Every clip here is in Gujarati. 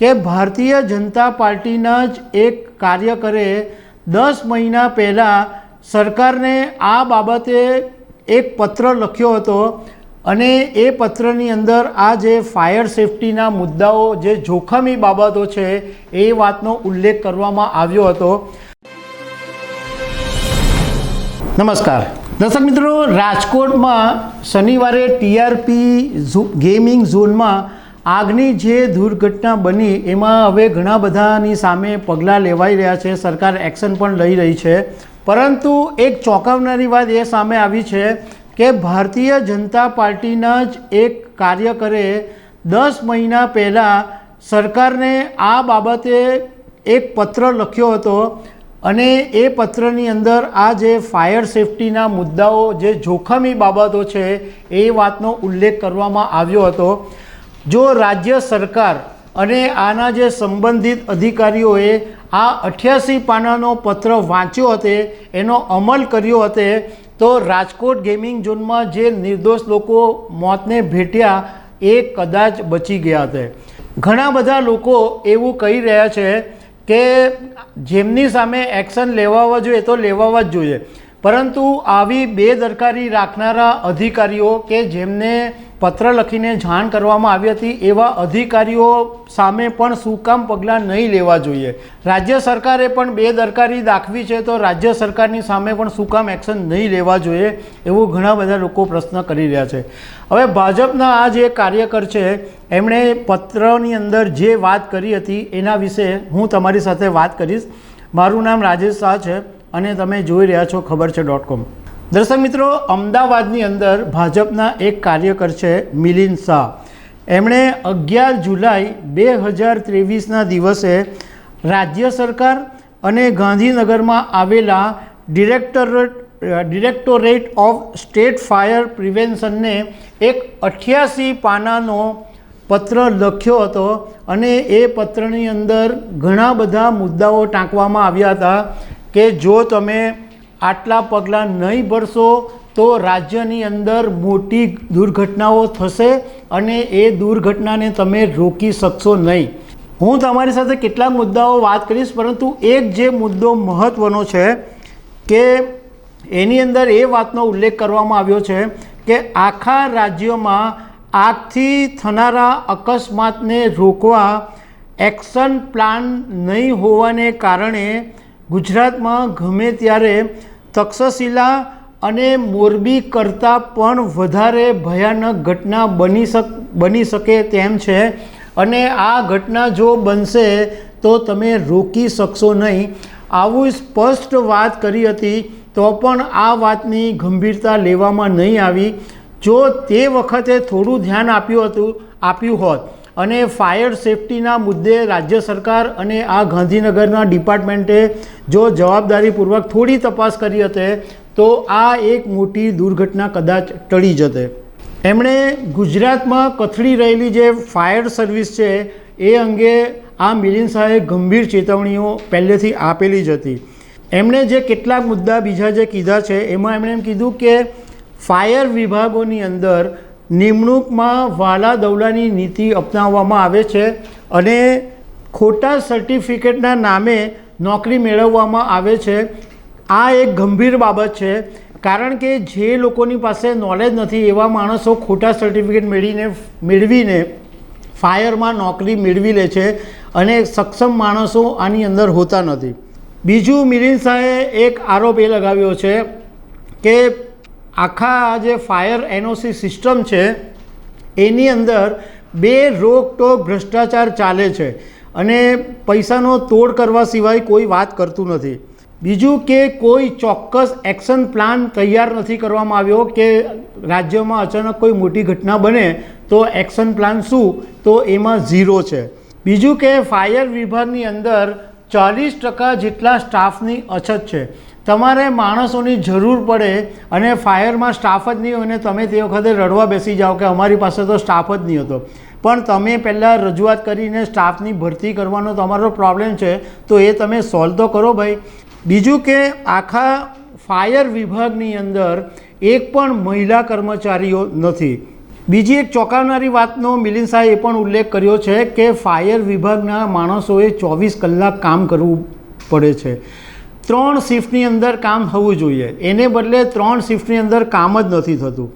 કે ભારતીય જનતા પાર્ટીના જ એક કાર્યકરે દસ મહિના પહેલાં સરકારને આ બાબતે એક પત્ર લખ્યો હતો અને એ પત્રની અંદર આ જે ફાયર સેફટીના મુદ્દાઓ, જે જોખમી બાબતો છે, એ વાતનો ઉલ્લેખ કરવામાં આવ્યો હતો. નમસ્કાર. દર્શક મિત્રો, રાજકોટમાં શનિવારે ટીઆરપી ગેમિંગ ઝોનમાં આગની જે દુર્ઘટના બની, એમાં હવે ઘણા બધાની સામે પગલાં લેવાઈ રહ્યા છે. સરકાર એક્શન પણ લઈ રહી છે. પરંતુ એક ચોંકાવનારી વાત એ સામે આવી છે કે ભારતીય જનતા પાર્ટીના જ એક કાર્યકરે દસ મહિના પહેલાં સરકારને આ બાબતે એક પત્ર લખ્યો હતો અને એ પત્રની અંદર આ જે ફાયર સેફટીના મુદ્દાઓ, જે જોખમી બાબતો છે, એ વાતનો ઉલ્લેખ કરવામાં આવ્યો હતો. જો રાજ્ય સરકાર અને આના જે સંબંધિત અધિકારીઓએ આ અઠ્યાસી પાનાનો પત્ર વાંચ્યો હતો, એનો અમલ કર્યો હતો, તો રાજકોટ ગેમિંગ ઝોનમાં જે નિર્દોષ લોકો મોતને ભેટ્યા, એ કદાચ બચી ગયા હતા. ઘણા બધા લોકો એવું કહી રહ્યા છે કે જેમની સામે એક્શન લેવાવા જોઈએ તો લેવાવા જ જોઈએ. પરંતુ આવી બેદરકારી રાખનારા અધિકારીઓ કે જેમને પત્ર લખીને જાણ કરવામાં આવી હતી એવા અધિકારીઓ સામે પણ શું કામ પગલાં નહીં લેવા જોઈએ. રાજ્ય સરકારે પણ બેદરકારી દાખવી છે તો રાજ્ય સરકારની સામે પણ શું કામ એક્શન નહીં લેવા જોઈએ એવું ઘણા બધા લોકો પ્રશ્ન કરી રહ્યા છે. હવે ભાજપના આ જે કાર્યકર છે, એમણે પત્રની અંદર જે વાત કરી હતી એના વિશે હું તમારી સાથે વાત કરીશ. મારું નામ રાજેશ શાહ છે અને તમે જોઈ રહ્યા છો ખબર છે ડોટ કોમ. દર્શક મિત્રો, અમદાવાદની અંદર ભાજપના એક કાર્યકર છે, મિલિંદ શાહ. એમણે અગિયાર જુલાઈ બે હજાર ત્રેવીસના દિવસે રાજ્ય સરકાર અને ગાંધીનગરમાં આવેલા directorate directorate of state fire પ્રિવેન્શનને એક અઠ્યાસી પાનાનો પત્ર લખ્યો હતો અને એ પત્રની અંદર ઘણા બધા મુદ્દાઓ ટાંકવામાં આવ્યા હતા કે જો તમે આટલા પગલાં નહીં ભરશો તો રાજ્યની અંદર મોટી દુર્ઘટનાઓ થશે અને એ દુર્ઘટનાને તમે રોકી શકશો નહીં. હું તમારી સાથે કેટલાક મુદ્દાઓ વાત કરીશ, પરંતુ એક જે મુદ્દો મહત્ત્વનો છે કે એની અંદર એ વાતનો ઉલ્લેખ કરવામાં આવ્યો છે કે આખા રાજ્યમાં આગથી થનારા અકસ્માતને રોકવા એક્શન પ્લાન નહીં હોવાને કારણે ગુજરાતમાં ગમે ત્યારે તક્ષશિલા અને મોરબી કરતાં પણ વધારે ભયાનક ઘટના બની શક, બની શકે તેમ છે. અને આ ઘટના જો બનશે તો તમે રોકી શકશો નહીં. આવું સ્પષ્ટ વાત કરી હતી તો પણ આ વાતની ગંભીરતા લેવામાં નહીં આવી. જો તે વખતે થોડું ધ્યાન આપ્યું હતું, આપ્યું હોત અને ફાયર સેફટીના મુદ્દે રાજ્ય સરકાર અને આ ગાંધીનગરના ડિપાર્ટમેન્ટે જો જવાબદારીપૂર્વક થોડી તપાસ કરી હતી, તો આ એક મોટી દુર્ઘટના કદાચ ટળી જતે. એમણે ગુજરાતમાં કથળી રહેલી જે ફાયર સર્વિસ છે, એ અંગે આ મિલિન શાહે ગંભીર ચેતવણીઓ પહેલેથી આપેલી જ હતી. એમણે જે કેટલાક મુદ્દા બીજા જે કીધા છે, એમાં એમણે એમ કીધું કે ફાયર વિભાગોની અંદર નિમણૂકમાં વાલા દવલાની નીતિ અપનાવવામાં આવે છે અને ખોટા સર્ટિફિકેટના નામે નોકરી મેળવવામાં આવે છે. આ એક ગંભીર બાબત છે, કારણ કે જે લોકોની પાસે નોલેજ નથી, એવા માણસો ખોટા સર્ટિફિકેટ મેળવીને મેળવીને ફાયરમાં નોકરી મેળવી લે છે અને સક્ષમ માણસો આની અંદર હોતા નથી. બીજું મિલિંદ શાહે એક આરોપ એ લગાવ્યો છે કે આખા જે ફાયર એનઓસી સિસ્ટમ છે, એની અંદર બે રોકટોક ભ્રષ્ટાચાર ચાલે છે અને પૈસાનો તોડ કરવા સિવાય કોઈ વાત કરતું નથી. બીજું કે કોઈ ચોક્કસ એક્શન પ્લાન તૈયાર નથી કરવામાં આવ્યો કે રાજ્યમાં અચાનક કોઈ મોટી ઘટના બને તો એક્શન પ્લાન શું? તો એમાં ઝીરો છે. બીજું કે ફાયર વિભાગની અંદર ચાલીસ ટકા જેટલા સ્ટાફની અછત છે. તમારે માણસોની જરૂર પડે અને ફાયરમાં સ્ટાફ જ નહીં હોય અને તમે તે વખતે રડવા બેસી જાઓ કે અમારી પાસે તો સ્ટાફ જ નહીં હતો. પણ તમે પહેલાં રજૂઆત કરીને સ્ટાફની ભરતી કરવાનો તમારો પ્રોબ્લેમ છે, તો એ તમે સોલ્વ તો કરો ભાઈ. બીજું કે આખા ફાયર વિભાગની અંદર એક પણ મહિલા કર્મચારીઓ નથી. બીજી એક ચોંકાવનારી વાતનો મિલિન શાહે એ પણ ઉલ્લેખ કર્યો છે કે ફાયર વિભાગના માણસોએ ચોવીસ કલાક કામ કરવું પડે છે. ત્રણ શિફ્ટની અંદર કામ થવું જોઈએ. એને બદલે ત્રણ શિફ્ટની અંદર કામ જ નથી થતું.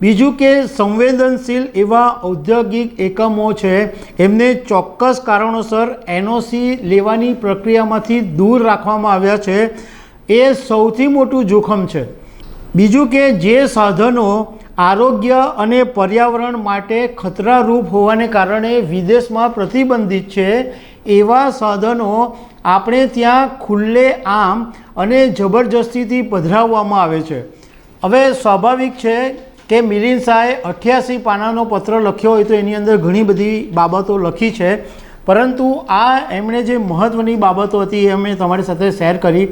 બીજું કે સંવેદનશીલ એવા ઔદ્યોગિક એકમો છે, એમને ચોક્કસ કારણોસર એનઓસી લેવાની પ્રક્રિયામાંથી દૂર રાખવામાં આવ્યા છે. એ સૌથી મોટું જોખમ છે. બીજું કે જે સાધનો આરોગ્ય અને પર્યાવરણ માટે ખતરારૂપ હોવાને કારણે વિદેશમાં પ્રતિબંધિત છે, એવા સાધનો આપણે ત્યાં ખુલ્લે આમ અને જબરજસ્તીથી પધરાવવામાં આવે છે. હવે સ્વાભાવિક છે કે મિલિન શાહે અઠ્યાસી પાનાનો પત્ર લખ્યો હોય તો એની અંદર ઘણી બધી બાબતો લખી છે. પરંતુ આ એમણે જે મહત્ત્વની બાબતો હતી એ અમે તમારી સાથે શેર કરી.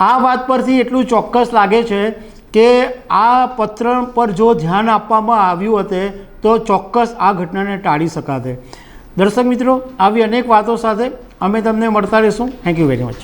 આ વાત પરથી એટલું ચોક્કસ લાગે છે કે આ પત્ર પર જો ધ્યાન આપવામાં આવ્યું હતે તો ચોક્કસ આ ઘટનાને ટાળી શકાતે. દર્શક મિત્રો, આવી અનેક વાતો સાથે અમે તમને મળતા રહીશું. Thank you very much